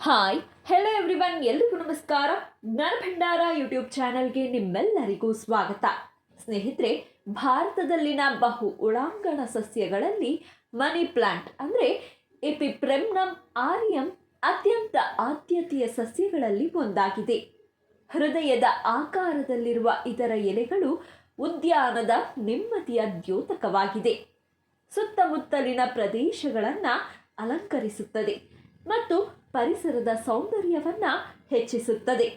Hi hello everyone ಎಲ್ರಿಗೂ ನಮಸ್ಕಾರ. ಜ್ಞಾನ ಭಂಡಾರ ಯೂಟ್ಯೂಬ್ ಚಾನಲ್ಗೆ ನಿಮ್ಮೆಲ್ಲರಿಗೂ ಸ್ವಾಗತ. ಸ್ನೇಹಿತರೆ, ಭಾರತದಲ್ಲಿನ ಬಹು ಒಳಾಂಗಣ ಸಸ್ಯಗಳಲ್ಲಿ ಮನಿ ಪ್ಲಾಂಟ್ ಅಂದರೆ ಎಪಿಪ್ರೆಮ್ನಮ್ ಆರ್ಯಂ ಅತ್ಯಂತ ಆದ್ಯತೆಯ ಸಸ್ಯಗಳಲ್ಲಿ ಒಂದಾಗಿದೆ. ಹೃದಯದ ಆಕಾರದಲ್ಲಿರುವ ಇದರ ಎಲೆಗಳು ಉದ್ಯಾನದ ನೆಮ್ಮದಿಯ ದ್ಯೋತಕವಾಗಿದೆ. ಸುತ್ತಮುತ್ತಲಿನ ಪ್ರದೇಶಗಳನ್ನು ಅಲಂಕರಿಸುತ್ತದೆ. ಮತ್ತು ಪರಿಸರದ ಸೌಂದರ್ಯವನ್ನ ಹೆಚ್ಚಿಸುತ್ತದೆ.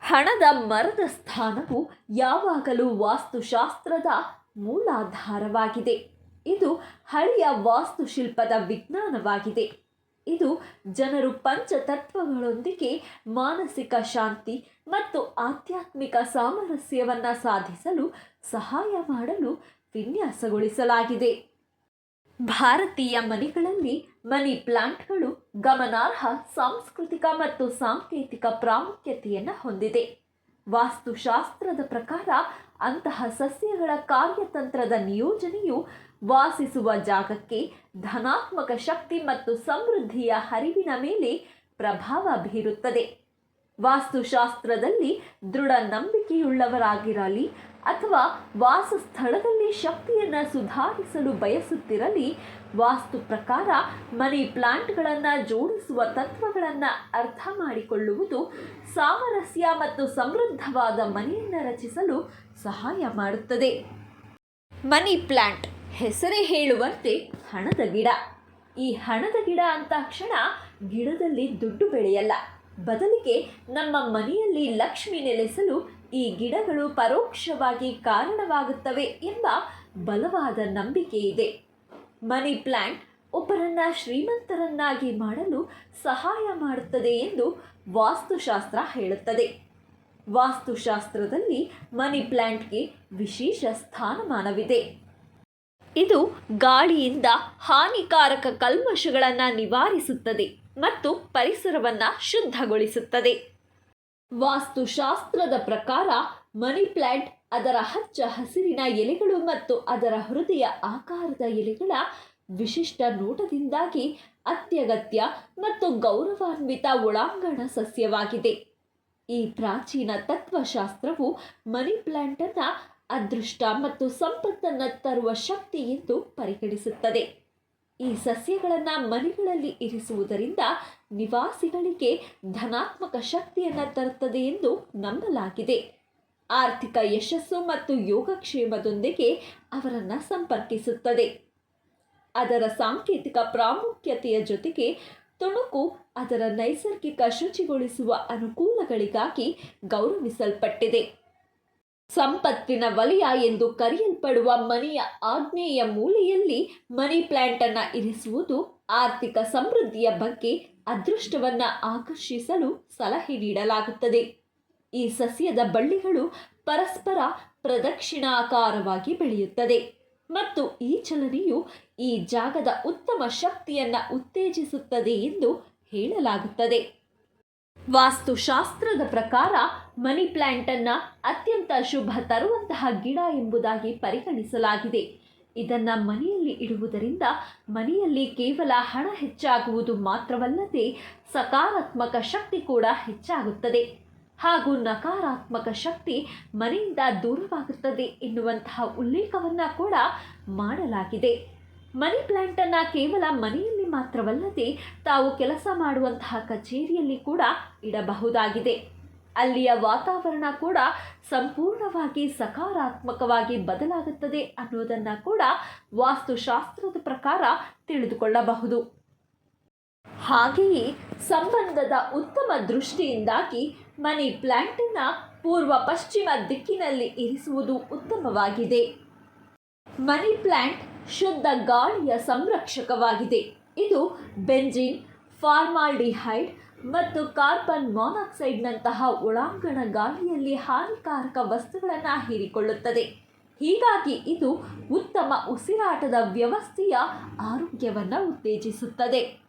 ಹಣದ ಮರದ ಸ್ಥಾನವು ಯಾವಾಗಲೂ ವಾಸ್ತುಶಾಸ್ತ್ರದ ಮೂಲಾಧಾರವಾಗಿದೆ. ಇದು ಹಳೆಯ ವಾಸ್ತುಶಿಲ್ಪದ ವಿಜ್ಞಾನವಾಗಿದೆ. ಇದು ಜನರು ಪಂಚತತ್ವಗಳೊಂದಿಗೆ ಮಾನಸಿಕ ಶಾಂತಿ ಮತ್ತು ಆಧ್ಯಾತ್ಮಿಕ ಸಾಮರಸ್ಯವನ್ನು ಸಾಧಿಸಲು ಸಹಾಯ ಮಾಡಲು ವಿನ್ಯಾಸಗೊಳಿಸಲಾಗಿದೆ. ಭಾರತೀಯ ಮನೆಗಳಲ್ಲಿ ಮನಿ ಪ್ಲಾಂಟ್ಗಳು ಗಮನಾರ್ಹ ಸಾಂಸ್ಕೃತಿಕ ಮತ್ತು ಸಾಂಕೇತಿಕ ಪ್ರಾಮುಖ್ಯತೆಯನ್ನು ಹೊಂದಿದೆ. ವಾಸ್ತುಶಾಸ್ತ್ರದ ಪ್ರಕಾರ ಅಂತಹ ಸಸ್ಯಗಳ ಕಾರ್ಯತಂತ್ರದ ನಿಯೋಜನೆಯು ವಾಸಿಸುವ ಜಾಗಕ್ಕೆ ಧನಾತ್ಮಕ ಶಕ್ತಿ ಮತ್ತು ಸಮೃದ್ಧಿಯ ಹರಿವಿನ ಮೇಲೆ ಪ್ರಭಾವ ಬೀರುತ್ತದೆ. ವಾಸ್ತುಶಾಸ್ತ್ರದಲ್ಲಿ ದೃಢ ನಂಬಿಕೆಯುಳ್ಳವರಾಗಿರಲಿ ಅಥವಾ ವಾಸಸ್ಥಳದಲ್ಲಿ ಶಕ್ತಿಯನ್ನು ಸುಧಾರಿಸಲು ಬಯಸುತ್ತಿರಲಿ. ವಾಸ್ತು ಪ್ರಕಾರ ಮನಿ ಪ್ಲಾಂಟ್ಗಳನ್ನು ಜೋಡಿಸುವ ತತ್ವಗಳನ್ನು ಅರ್ಥ ಮಾಡಿಕೊಳ್ಳುವುದು ಸಾಮರಸ್ಯ ಮತ್ತು ಸಮೃದ್ಧವಾದ ಮನೆಯನ್ನು ರಚಿಸಲು ಸಹಾಯ ಮಾಡುತ್ತದೆ. ಮನಿ ಪ್ಲಾಂಟ್ ಹೆಸರೇ ಹೇಳುವಂತೆ ಹಣದ ಗಿಡ. ಈ ಹಣದ ಗಿಡ ಅಂತಾಕ್ಷಣ ಗಿಡದಲ್ಲಿ ದುಡ್ಡು ಬೆಳೆಯಲ್ಲ. ಬದಲಿಗೆ ನಮ್ಮ ಮನೆಯಲ್ಲಿ ಲಕ್ಷ್ಮಿ ನೆಲೆಸಲು ಈ ಗಿಡಗಳು ಪರೋಕ್ಷವಾಗಿ ಕಾರಣವಾಗುತ್ತವೆ ಎಂಬ ಬಲವಾದ ನಂಬಿಕೆ ಇದೆ. ಮನಿ ಪ್ಲಾಂಟ್ ಒಬ್ಬರನ್ನ ಶ್ರೀಮಂತರನ್ನಾಗಿ ಮಾಡಲು ಸಹಾಯ ಮಾಡುತ್ತದೆ ಎಂದು ವಾಸ್ತುಶಾಸ್ತ್ರ ಹೇಳುತ್ತದೆ. ವಾಸ್ತುಶಾಸ್ತ್ರದಲ್ಲಿ ಮನಿ ಪ್ಲ್ಯಾಂಟ್ಗೆ ವಿಶೇಷ ಸ್ಥಾನಮಾನವಿದೆ. ಇದು ಗಾಳಿಯಿಂದ ಹಾನಿಕಾರಕ ಕಲ್ಮಶಗಳನ್ನು ನಿವಾರಿಸುತ್ತದೆ ಮತ್ತು ಪರಿಸರವನ್ನು ಶುದ್ಧಗೊಳಿಸುತ್ತದೆ. ವಾಸ್ತುಶಾಸ್ತ್ರದ ಪ್ರಕಾರ ಮನಿ ಪ್ಲಾಂಟ್ ಅದರ ಹಚ್ಚ ಹಸಿರಿನ ಎಲೆಗಳು ಮತ್ತು ಅದರ ಹೃದಯ ಆಕಾರದ ಎಲೆಗಳ ವಿಶಿಷ್ಟ ನೋಟದಿಂದಾಗಿ ಅತ್ಯಗತ್ಯ ಮತ್ತು ಗೌರವಾನ್ವಿತ ಒಳಾಂಗಣ ಸಸ್ಯವಾಗಿದೆ. ಈ ಪ್ರಾಚೀನ ತತ್ವಶಾಸ್ತ್ರವು ಮನಿ ಪ್ಲಾಂಟನ್ನು ಅದೃಷ್ಟ ಮತ್ತು ಸಂಪತ್ತನ್ನು ತರುವ ಶಕ್ತಿ ಎಂದು ಪರಿಗಣಿಸುತ್ತದೆ. ಈ ಸಸ್ಯಗಳನ್ನು ಮನೆಗಳಲ್ಲಿ ಇರಿಸುವುದರಿಂದ ನಿವಾಸಿಗಳಿಗೆ ಧನಾತ್ಮಕ ಶಕ್ತಿಯನ್ನು ತರುತ್ತದೆ ಎಂದು ನಂಬಲಾಗಿದೆ. ಆರ್ಥಿಕ ಯಶಸ್ಸು ಮತ್ತು ಯೋಗಕ್ಷೇಮದೊಂದಿಗೆ ಅವರನ್ನು ಸಂಪರ್ಕಿಸುತ್ತದೆ. ಅದರ ಸಾಂಕೇತಿಕ ಪ್ರಾಮುಖ್ಯತೆಯ ಜೊತೆಗೆ ತುಣುಕು ಅದರ ನೈಸರ್ಗಿಕ ಶುಚಿಗೊಳಿಸುವ ಅನುಕೂಲಗಳಿಗಾಗಿ ಗೌರವಿಸಲ್ಪಟ್ಟಿದೆ. ಸಂಪತ್ತಿನ ವಲಯ ಎಂದು ಕರೆಯಲ್ಪಡುವ ಮನೆಯ ಆಗ್ನೇಯ ಮೂಲೆಯಲ್ಲಿ ಮನಿ ಪ್ಲಾಂಟನ್ನು ಇರಿಸುವುದು ಆರ್ಥಿಕ ಸಮೃದ್ಧಿಯ ಬಗ್ಗೆ ಅದೃಷ್ಟವನ್ನು ಆಕರ್ಷಿಸಲು ಸಲಹೆ ನೀಡಲಾಗುತ್ತದೆ. ಈ ಸಸ್ಯದ ಬಳ್ಳಿಗಳು ಪರಸ್ಪರ ಪ್ರದಕ್ಷಿಣಾಕಾರವಾಗಿ ಬೆಳೆಯುತ್ತದೆ ಮತ್ತು ಈ ಚಲನೆಯು ಈ ಜಾಗದ ಉತ್ತಮ ಶಕ್ತಿಯನ್ನು ಉತ್ತೇಜಿಸುತ್ತದೆ ಎಂದು ಹೇಳಲಾಗುತ್ತದೆ. ವಾಸ್ತುಶಾಸ್ತ್ರದ ಪ್ರಕಾರ ಮನಿ ಪ್ಲ್ಯಾಂಟನ್ನು ಅತ್ಯಂತ ಶುಭ ತರುವಂತಹ ಗಿಡ ಎಂಬುದಾಗಿ ಪರಿಗಣಿಸಲಾಗಿದೆ. ಇದನ್ನು ಮನೆಯಲ್ಲಿ ಇಡುವುದರಿಂದ ಮನೆಯಲ್ಲಿ ಕೇವಲ ಹಣ ಹೆಚ್ಚಾಗುವುದು ಮಾತ್ರವಲ್ಲದೆ ಸಕಾರಾತ್ಮಕ ಶಕ್ತಿ ಕೂಡ ಹೆಚ್ಚಾಗುತ್ತದೆ. ಹಾಗೂ ನಕಾರಾತ್ಮಕ ಶಕ್ತಿ ಮನೆಯಿಂದ ದೂರವಾಗುತ್ತದೆ ಎನ್ನುವಂತಹ ಉಲ್ಲೇಖವನ್ನು ಕೂಡ ಮಾಡಲಾಗಿದೆ. ಮನಿ ಪ್ಲ್ಯಾಂಟನ್ನು ಕೇವಲ ಮನೆಯಲ್ಲಿ ಮಾತ್ರವಲ್ಲದೆ ತಾವು ಕೆಲಸ ಮಾಡುವಂತಹ ಕಚೇರಿಯಲ್ಲಿ ಕೂಡ ಇಡಬಹುದಾಗಿದೆ. ಅಲ್ಲಿಯ ವಾತಾವರಣ ಕೂಡ ಸಂಪೂರ್ಣವಾಗಿ ಸಕಾರಾತ್ಮಕವಾಗಿ ಬದಲಾಗುತ್ತದೆ ಅನ್ನೋದನ್ನು ಕೂಡ ವಾಸ್ತುಶಾಸ್ತ್ರದ ಪ್ರಕಾರ ತಿಳಿದುಕೊಳ್ಳಬಹುದು. ಹಾಗೆಯೇ ಸಂಬಂಧದ ಉತ್ತಮ ದೃಷ್ಟಿಯಿಂದಾಗಿ ಮನಿ ಪ್ಲ್ಯಾಂಟನ್ನು ಪೂರ್ವ ಪಶ್ಚಿಮ ದಿಕ್ಕಿನಲ್ಲಿ ಇರಿಸುವುದು ಉತ್ತಮವಾಗಿದೆ. ಮನಿ ಪ್ಲ್ಯಾಂಟ್ ಶುದ್ಧ ಗಾಳಿಯ ಸಂರಕ್ಷಕವಾಗಿದೆ. ಇದು ಬೆಂಜಿನ್, ಫಾರ್ಮಾಲ್ಡಿಹೈಡ್ ಮತ್ತು ಕಾರ್ಬನ್ ಮಾನಾಕ್ಸೈಡ್ನಂತಹ ಒಳಾಂಗಣ ಗಾಳಿಯಲ್ಲಿ ಹಾನಿಕಾರಕ ವಸ್ತುಗಳನ್ನು ಹೀರಿಕೊಳ್ಳುತ್ತದೆ. ಹೀಗಾಗಿ ಇದು ಉತ್ತಮ ಉಸಿರಾಟದ ವ್ಯವಸ್ಥೆಯ ಆರೋಗ್ಯವನ್ನು ಉತ್ತೇಜಿಸುತ್ತದೆ.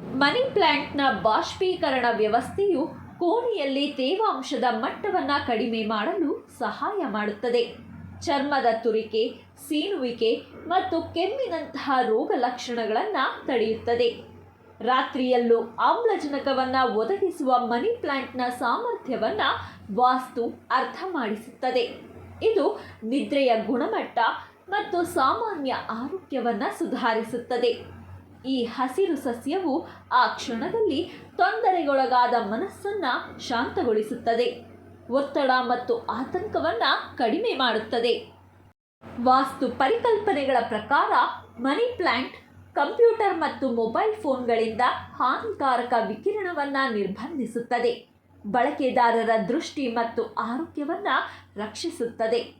ಮನಿ ಪ್ಲ್ಯಾಂಟ್ನ ಬಾಷ್ಪೀಕರಣ ವ್ಯವಸ್ಥೆಯು ಕೋಣೆಯಲ್ಲಿ ತೇವಾಂಶದ ಮಟ್ಟವನ್ನು ಕಡಿಮೆ ಮಾಡಲು ಸಹಾಯ ಮಾಡುತ್ತದೆ. ಚರ್ಮದ ತುರಿಕೆ ಸೀನುವಿಕೆ ಮತ್ತು ಕೆಮ್ಮಿನಂತಹ ರೋಗ ಲಕ್ಷಣಗಳನ್ನು ತಡೆಯುತ್ತದೆ. ರಾತ್ರಿಯಲ್ಲೂ ಆಮ್ಲಜನಕವನ್ನು ಒದಗಿಸುವ ಮನಿ ಪ್ಲಾಂಟ್ನ ಸಾಮರ್ಥ್ಯವನ್ನು ವಾಸ್ತು ಅರ್ಥ ಮಾಡಿಸುತ್ತದೆ. ಇದು ನಿದ್ರೆಯ ಗುಣಮಟ್ಟ ಮತ್ತು ಸಾಮಾನ್ಯ ಆರೋಗ್ಯವನ್ನು ಸುಧಾರಿಸುತ್ತದೆ. ಈ ಹಸಿರು ಸಸ್ಯವು ಆ ಕ್ಷಣದಲ್ಲಿ ತೊಂದರೆಗೊಳಗಾದ ಮನಸ್ಸನ್ನು ಶಾಂತಗೊಳಿಸುತ್ತದೆ. ಒತ್ತಡ ಮತ್ತು ಆತಂಕವನ್ನು ಕಡಿಮೆ ಮಾಡುತ್ತದೆ. ವಾಸ್ತು ಪರಿಕಲ್ಪನೆಗಳ ಪ್ರಕಾರ, ಮನಿ ಪ್ಲಾಂಟ್, ಕಂಪ್ಯೂಟರ್ ಮತ್ತು ಮೊಬೈಲ್ ಫೋನ್ಗಳಿಂದ ಹಾನಿಕಾರಕ ವಿಕಿರಣವನ್ನು ನಿರ್ಬಂಧಿಸುತ್ತದೆ. ಬಳಕೆದಾರರ ದೃಷ್ಟಿ ಮತ್ತು ಆರೋಗ್ಯವನ್ನು ರಕ್ಷಿಸುತ್ತದೆ.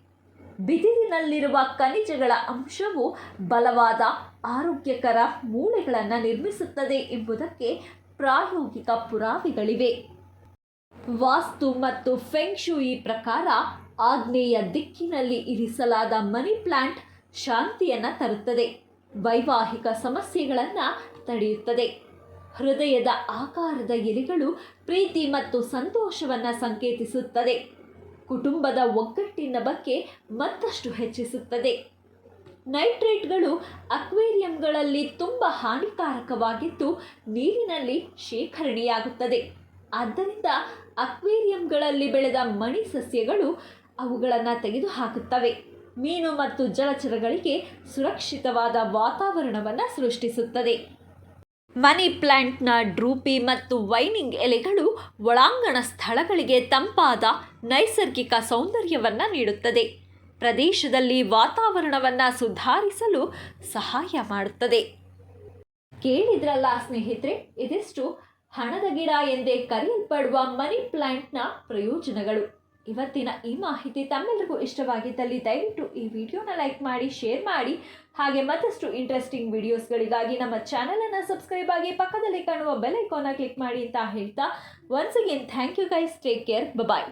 ಬಿದಿರಿನಲ್ಲಿರುವ ಖನಿಜಗಳ ಅಂಶವು ಬಲವಾದ ಆರೋಗ್ಯಕರ ಮೂಳೆಗಳನ್ನು ನಿರ್ಮಿಸುತ್ತದೆ ಎಂಬುದಕ್ಕೆ ಪ್ರಾಯೋಗಿಕ ಪುರಾವೆಗಳಿವೆ. ವಾಸ್ತು ಮತ್ತು ಫೆಂಗ್ಶೂಯಿ ಪ್ರಕಾರ ಆಗ್ನೇಯ ದಿಕ್ಕಿನಲ್ಲಿ ಇರಿಸಲಾದ ಮನಿ ಪ್ಲಾಂಟ್ ಶಾಂತಿಯನ್ನು ತರುತ್ತದೆ. ವೈವಾಹಿಕ ಸಮಸ್ಯೆಗಳನ್ನು ತಡೆಯುತ್ತದೆ. ಹೃದಯದ ಆಕಾರದ ಎಲೆಗಳು ಪ್ರೀತಿ ಮತ್ತು ಸಂತೋಷವನ್ನು ಸಂಕೇತಿಸುತ್ತದೆ. ಕುಟುಂಬದ ಒಗ್ಗಟ್ಟಿನ ಬಗ್ಗೆ ಮತ್ತಷ್ಟು ಹೆಚ್ಚಿಸುತ್ತದೆ. ನೈಟ್ರೇಟ್ಗಳು ಅಕ್ವೇರಿಯಂಗಳಲ್ಲಿ ತುಂಬ ಹಾನಿಕಾರಕವಾಗಿದ್ದು ನೀರಿನಲ್ಲಿ ಶೇಖರಣೆಯಾಗುತ್ತದೆ. ಆದ್ದರಿಂದ ಅಕ್ವೇರಿಯಂಗಳಲ್ಲಿ ಬೆಳೆದ ಮಣಿ ಸಸ್ಯಗಳು ಅವುಗಳನ್ನು ತೆಗೆದುಹಾಕುತ್ತವೆ. ಮೀನು ಮತ್ತು ಜಲಚರಗಳಿಗೆ ಸುರಕ್ಷಿತವಾದ ವಾತಾವರಣವನ್ನು ಸೃಷ್ಟಿಸುತ್ತದೆ. ಮನಿ ಪ್ಲಾಂಟ್ನ ಡ್ರೂಪಿ ಮತ್ತು ವೈನಿಂಗ್ ಎಲೆಗಳು ಒಳಾಂಗಣ ಸ್ಥಳಗಳಿಗೆ ತಂಪಾದ ನೈಸರ್ಗಿಕ ಸೌಂದರ್ಯವನ್ನು ನೀಡುತ್ತದೆ. ಪ್ರದೇಶದಲ್ಲಿ ವಾತಾವರಣವನ್ನು ಸುಧಾರಿಸಲು ಸಹಾಯ ಮಾಡುತ್ತದೆ. ಕೇಳಿದ್ರಲ್ಲ ಸ್ನೇಹಿತರೆ, ಇದಿಷ್ಟು ಹಣದ ಗಿಡ ಎಂದೇ ಕರೆಯಲ್ಪಡುವ ಮನಿ ಪ್ಲಾಂಟ್ನ ಪ್ರಯೋಜನಗಳು. ಇವತ್ತಿನ ಈ ಮಾಹಿತಿ ತಮ್ಮೆಲ್ಲರಿಗೂ ಇಷ್ಟವಾಗಿದ್ದಲ್ಲಿ ದಯವಿಟ್ಟು ಈ ವಿಡಿಯೋನ ಲೈಕ್ ಮಾಡಿ, ಶೇರ್ ಮಾಡಿ. ಹಾಗೆ ಮತ್ತಷ್ಟು ಇಂಟ್ರೆಸ್ಟಿಂಗ್ ವಿಡಿಯೋಸ್ಗಳಿಗಾಗಿ ನಮ್ಮ ಚಾನಲನ್ನು ಸಬ್ಸ್ಕ್ರೈಬ್ ಆಗಿ ಪಕ್ಕದಲ್ಲಿ ಕಾಣುವ ಬೆಲ್ ಐಕಾನ್ನ ಕ್ಲಿಕ್ ಮಾಡಿ ಅಂತ ಹೇಳ್ತಾ once again thank you guys take care bye